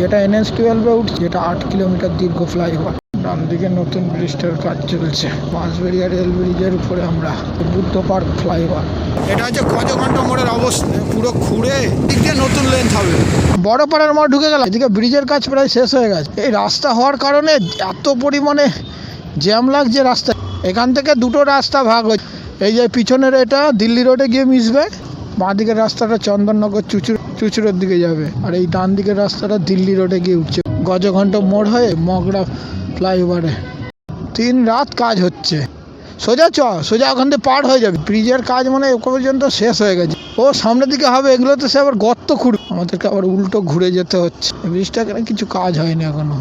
যেটা এনএস টুয়েলভে উঠছে যেটা আট কিলোমিটার দীর্ঘ ফ্লাইওভার। ডান দিকে নতুন ব্রিজটার কাজ চলছে। বাঁশবেড়িয়া রেল ব্রিজের উপরে আমরা বুদ্ধ পার্ক ফ্লাইওভার। এটা হচ্ছে গজঘণ্টা মোড়ের অবস্থা। পুরো খুঁড়ে দিক দিয়ে নতুন লেন্থ হবে। বড় পাড়ার মোড় ঢুকে গেল এদিকে ব্রিজের কাজ প্রায় শেষ হয়ে গেছে। এই রাস্তা হওয়ার কারণে এত পরিমাণে জ্যাম লাগছে রাস্তা এখান থেকে দুটো রাস্তা ভাগ হচ্ছে এই যে পিছনের এটা দিল্লি রোডে গিয়ে মিশবে। বাঁদিকের রাস্তাটা চন্দননগর চুচুর চুচুড়ের দিকে যাবে। আর এই ডান দিকের রাস্তাটা দিল্লি রোডে গিয়ে উঠছে। গজঘণ্ট মোড় হয়ে মগরা ফ্লাইওভারে। তিন রাত কাজ হচ্ছে। সোজা চ, সোজা ওখান থেকে পার হয়ে যাবে। ব্রিজের কাজ মানে এ পর্যন্ত শেষ হয়ে গেছে। ও সামনের দিকে হবে এগুলো তো সে আবার গর্ত খুঁড়বে। আমাদেরকে আবার উল্টো ঘুরে যেতে হচ্ছে। ব্রিজটা এখানে কিছু কাজ হয়নি এখনও।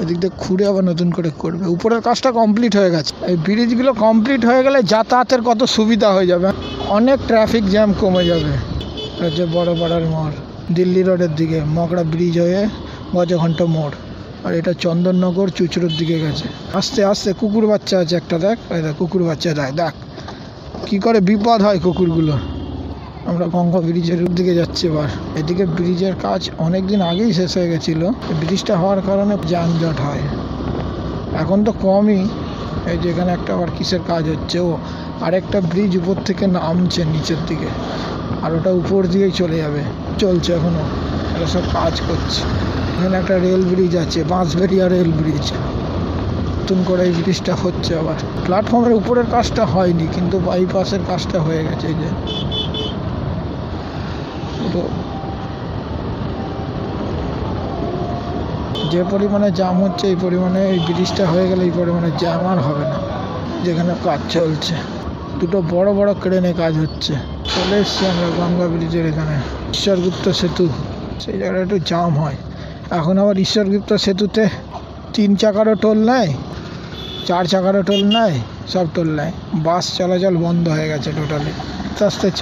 এদিক দিয়ে খুঁড়ে আবার নতুন করে করবে। উপরের কাজটা কমপ্লিট হয়ে গেছে। এই ব্রিজগুলো কমপ্লিট হয়ে গেলে যাতায়াতের কত সুবিধা হয়ে যাবে। অনেক ট্রাফিক জ্যাম কমে যাবে। হচ্ছে বড় পাড়ার মোড়, দিল্লি রোডের দিকে, মগড়া ব্রিজ হয়ে গজঘণ্ট মোড়। আর এটা চন্দননগর চুচুড়োর দিকে গেছে। আস্তে আস্তে কুকুর বাচ্চা আছে একটা, দেখ। দেখ, কুকুর বাচ্চা, দেখ দেখ। কী করে বিপদ হয় কুকুরগুলো আমরা গঙ্গা ব্রিজের দিকে যাচ্ছি এবার। এদিকে ব্রিজের কাজ অনেক দিন আগেই শেষ হয়ে গেছিল। ব্রিজটা হওয়ার কারণে যানজট হয়। এখন তো কমই। এই যে এখানে একটা আবার কিসের কাজ হচ্ছে? ও, আরেকটা ব্রিজ উপর থেকে নামছে নিচের দিকে। আর ওটা উপর দিয়েই চলে যাবে। চলছে এখনও। এটা সব কাজ করছে। এখানে একটা রেল ব্রিজ আছে, বাঁশবেড়িয়া রেল ব্রিজ। নতুন করে এই ব্রিজটা হচ্ছে আবার। প্ল্যাটফর্মের উপরের কাজটা হয়নি, কিন্তু বাইপাসের কাজটা হয়ে গেছে এই যে। যে পরিমাণে জাম হচ্ছে, এই পরিমাণে এই ব্রিজটা হয়ে গেলে এই পরিমাণে জ্যাম আর হবে না। যেখানে কাজ চলছে। দুটো বড় বড় ক্রেনে কাজ হচ্ছে। চলে এসছি আমরা গঙ্গা ব্রিজের এখানে। ঈশ্বরগুপ্ত সেতু। সেই জায়গাটা একটু জাম হয়। এখন আবার ঈশ্বরগুপ্ত সেতুতে তিন চাকারও টোল নেয়, চার চাকারও টোল নেয়, সব টোল নেয়। বাস চলাচল বন্ধ হয়ে গেছে টোটালি আস্তে আস্তে চ।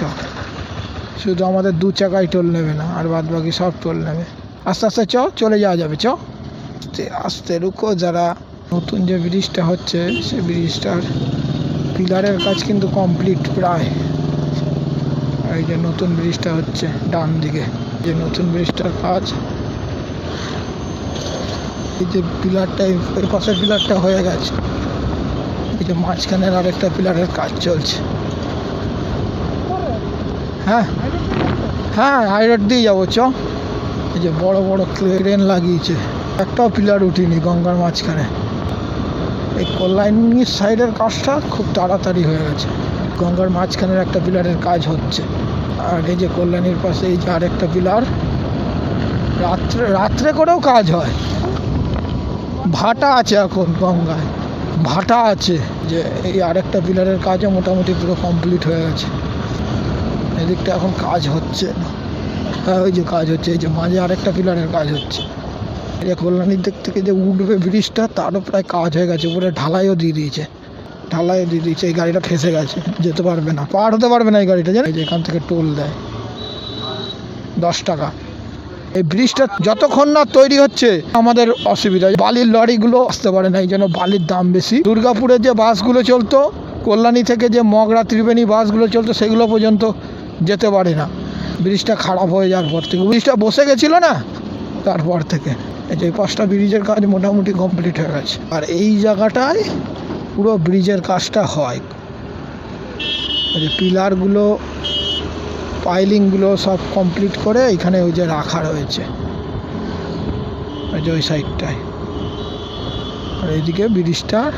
শুধু আমাদের দু চাকায় টোল নেবে না, আর বাদ বাকি সব টোল নেবে। আস্তে আস্তে চ, চলে যাওয়া যাবে, চ। আস্তে আস্তে রুকো যারা। নতুন যে ব্রিজটা হচ্ছে, সে ব্রিজটার পিলারের কাজ কিন্তু কমপ্লিট প্রায়। এই যে নতুন ব্রিজটা হচ্ছে ডান দিকে। যে নতুন ব্রিজটার কাজ। এই যে পিলারটা এই পাশের পিলারটা হয়ে গেছে। এই যে মাঝখানের আরেকটা পিলারের কাজ চলছে। হ্যাঁ হ্যাঁ হাই রোড দিয়ে যাব, চ। এই যে বড় বড় ক্রেন লাগিয়েছে। একটাও পিলার উঠিনি গঙ্গার মাঝখানে। এই কল্যাণীর সাইডের কাজটা খুব তাড়াতাড়ি হয়ে গেছে। গঙ্গার মাঝখানের একটা পিলারের কাজ হচ্ছে। এই যে কল্যাণীর পাশে এই যে আরেকটা পিলার রাত্রে রাত্রে করেও কাজ হয়। ভাটা আছে এখন গঙ্গায়। ভাটা আছে যে এই আরেকটা পিলারের কাজও মোটামুটি পুরো কমপ্লিট হয়ে গেছে। এদিকটা এখন কাজ হচ্ছে না। হ্যাঁ ওই যে কাজ হচ্ছে, এই যে মাঝে আরেকটা পিলারের কাজ হচ্ছে। এই যে কল্যাণীর দিক থেকে যে উঠবে ব্রিজটা, তারও প্রায় কাজ হয়ে গেছে উপরে ঢালাইও দিয়ে দিয়েছে। ঢালাইও দিয়ে দিয়েছে এই গাড়িটা ফেসে গেছে, যেতে পারবে না। পার হতে পারবে না এই গাড়িটা জানো এই যে এখান থেকে টোল দেয়। দশ টাকা। এই ব্রিজটা যতক্ষণ না তৈরি হচ্ছে, আমাদের অসুবিধা। বালির লরিগুলো আসতে পারে না, এই জন্য বালির দাম বেশি। দুর্গাপুরে যে বাসগুলো চলতো, কল্যাণী থেকে যে মগরা, ত্রিবেণী বাসগুলো চলতো, সেগুলো পর্যন্ত যেতে পারে না। ব্রিজটা খারাপ হয়ে যাওয়ার পর থেকে। ব্রিজটা বসে গেছিল না, তারপর থেকে। এই যে পাঁচটা ব্রিজের কাজ মোটামুটি কমপ্লিট হয়ে গেছে। আর এই জায়গাটায় পুরো ব্রিজের কাজটা হয়। যে পিলারগুলো, পাইলিংগুলো সব কমপ্লিট করে এখানে ওই যে রাখা রয়েছে। ওই যে ওই সাইডটায় আর এইদিকে ব্রিজটার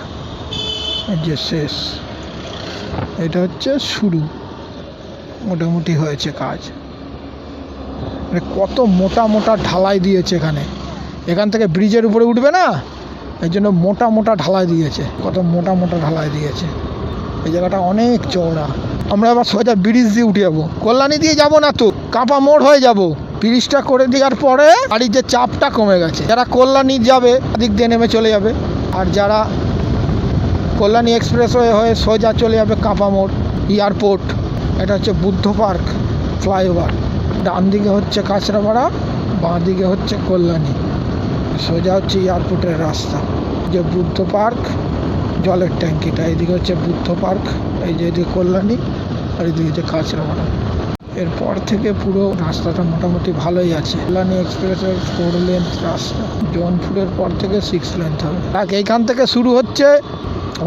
যে শেষ। এটা হচ্ছে শুরু। মোটামুটি হয়েছে কাজ। মানে কত মোটা মোটা ঢালাই দিয়েছে এখানে। এখান থেকে ব্রিজের উপরে উঠবে না? এই জন্য মোটা মোটা ঢালাই দিয়েছে, কত মোটা মোটা ঢালাই দিয়েছে। এই জায়গাটা অনেক চওড়া। আমরা এবার সোজা ব্রিজ দিয়ে উঠে যাব। কল্যাণী দিয়ে যাব না তো? কাঁপা মোড় হয়ে যাব। ব্রিজটা করে দেওয়ার পরে গাড়ির যে চাপটা কমে গেছে। যারা কল্যাণী যাবে দিক দিয়ে নেমে চলে যাবে। আর যারা কল্যাণী এক্সপ্রেসওয়ে হয়ে সোজা চলে যাবে কাঁপা মোড়, এয়ারপোর্ট। এটা হচ্ছে বুদ্ধ পার্ক ফ্লাইওভার। ডান দিকে হচ্ছে কাঁচরাপাড়া, বাঁ দিকে হচ্ছে কল্যাণী। সোজা হচ্ছে এয়ারপোর্টের রাস্তা। যে বুদ্ধ পার্ক, জলের ট্যাঙ্কিটা। এদিকে হচ্ছে বুদ্ধ পার্ক, এই যে এদিকে কল্যাণী, আর এদিকে হচ্ছে কাঁচরাপাড়া। এরপর থেকে পুরো রাস্তাটা মোটামুটি ভালোই আছে। কল্যাণী এক্সপ্রেসের ফোর লেন্থ রাস্তা। জৌনপুরের পর থেকে সিক্স লেন্থ হবে। দেখ, এইখান থেকে শুরু হচ্ছে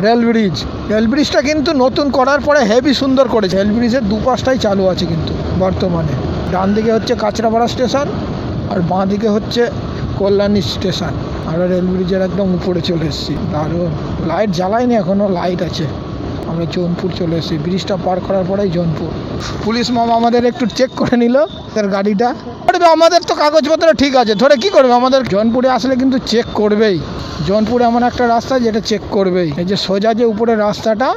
রেল ব্রিজ। রেল ব্রিজটা কিন্তু নতুন করার পরে হেভি সুন্দর করেছে। রেল ব্রিজের দুপাশটাই চালু আছে কিন্তু বর্তমানে। ডান দিকে হচ্ছে কাঁচরাপাড়া স্টেশন, আর বাঁ দিকে হচ্ছে কল্যাণী স্টেশন। আমরা রেল ব্রিজের একদম উপরে চলে এসেছি। দারুণ লাইট জ্বালাইনি এখনও লাইট আছে। আমরা জৌনপুর চলে এসেছি। ব্রিজটা পার করার পরেই জৌনপুর। পুলিশ মামা আমাদের একটু চেক করে নিল তার গাড়িটা। আমাদের তো কাগজপত্র ঠিক আছে। ধরে কি করবে? আমাদের জৌনপুরে আসলে কিন্তু চেক করবেই। জৌনপুর এমন একটা রাস্তা যেটা চেক করবেই। এই যে সোজা যে উপরে রাস্তাটা,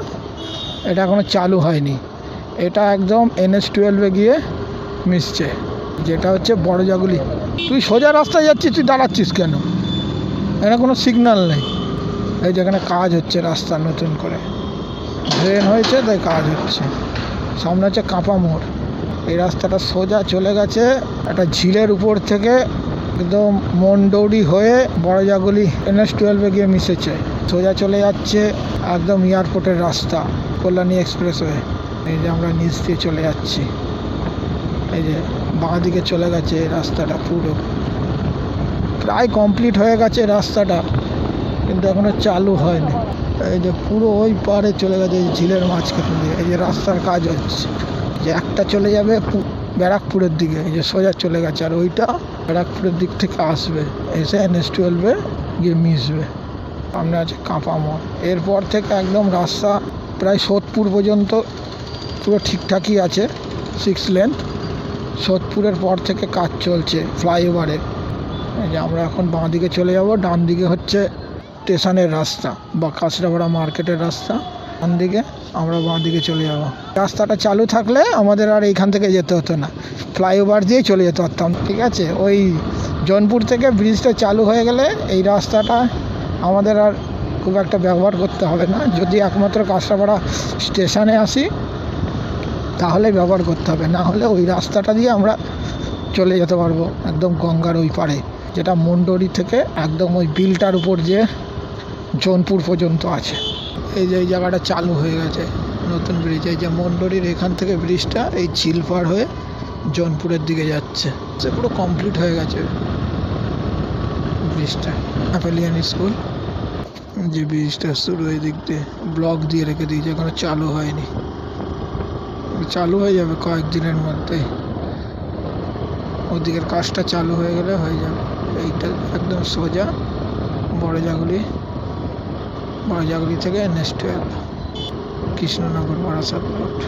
এটা এখনও চালু হয়নি। এটা একদম এনএস টুয়েলভে গিয়ে মিশছে। যেটা হচ্ছে বড় জাগুলি তুই সোজা রাস্তায় যাচ্ছিস, তুই দাঁড়াচ্ছিস কেন? এখানে কোনো সিগন্যাল নেই। এই যেখানে কাজ হচ্ছে রাস্তা নতুন করে। ড্রেন হয়েছে, তাই কাজ হচ্ছে। সামনে হচ্ছে কাঁপা মোড়। এই রাস্তাটা সোজা চলে গেছে একটা ঝিলের উপর থেকে। একদম মন্ডৌরি হয়ে বড় জাগুলি এনএস টুয়েলভে গিয়ে মিশেছে। সোজা চলে যাচ্ছে একদম এয়ারপোর্টের রাস্তা, কল্যাণী এক্সপ্রেসওয়ে এই যে আমরা নিচ দিয়ে চলে যাচ্ছি। এই যে বাঁ দিকে চলে গেছে এই রাস্তাটা পুরো। প্রায় কমপ্লিট হয়ে গেছে রাস্তাটা, কিন্তু এখনও চালু হয়নি। এই যে পুরো ওই পারে চলে গেছে, এই ঝিলের মাঝখান দিয়ে, এই যে রাস্তার কাজ হচ্ছে। যে একটা চলে যাবে ব্যারাকপুরের দিকে, এই যে সোজা চলে গেছে, আর ওইটা ব্যারাকপুরের দিক থেকে আসবে। এসে এনএস টুয়েলভে গিয়ে মিশবে। সামনে আছে কাঁপা মোড় এরপর থেকে একদম রাস্তা প্রায় সোদপুর পর্যন্ত পুরো ঠিকঠাকই আছে সিক্স লেন সোদপুরের পর থেকে কাজ চলছে ফ্লাইওভারের যে আমরা এখন বাঁ দিকে চলে যাব। ডান দিকে হচ্ছে স্টেশনের রাস্তা, বা কাঁচরাপাড়া মার্কেটের রাস্তা। ডান দিকে আমরা বাঁ দিকে চলে যাব। রাস্তাটা চালু থাকলে আমাদের আর এইখান থেকে যেতে হতো না। ফ্লাইওভার দিয়েই চলে যেতে পারতাম, ঠিক আছে? ওই জৌনপুর থেকে ব্রিজটা চালু হয়ে গেলে এই রাস্তাটা আমাদের আর খুব একটা ব্যবহার করতে হবে না। যদি একমাত্র কাঁচরাপাড়া স্টেশনে আসি, তাহলে ব্যবহার করতে হবে। না হলে ওই রাস্তাটা দিয়ে আমরা চলে যেতে পারব একদম গঙ্গার ওই পারে যেটা মন্ডরি থেকে একদম ওই বিলটার উপর যে জৌনপুর পর্যন্ত আছে। এই যে এই জায়গাটা চালু হয়ে গেছে নতুন ব্রিজ এই যে মন্ডরির এখান থেকে ব্রিজটা এই ঝিল পার হয়ে জৌনপুরের দিকে যাচ্ছে। সে পুরো কমপ্লিট হয়ে গেছে ব্রিজটা অ্যাপেলিয়ান স্কুল যে ব্রিজটা শুরু এই দিক দিয়ে ব্লক দিয়ে রেখে দিয়েছে, এখনও চালু হয়নি। চালু হয়ে যাবে কয়েকদিনের মধ্যেই। ওদিকের কাজটা চালু হয়ে গেলে হয়ে যাবে। এইটা একদম সোজা বড় জাগুলি। বড় জাগুলি থেকে NS twelve Krishnanagar Barasat road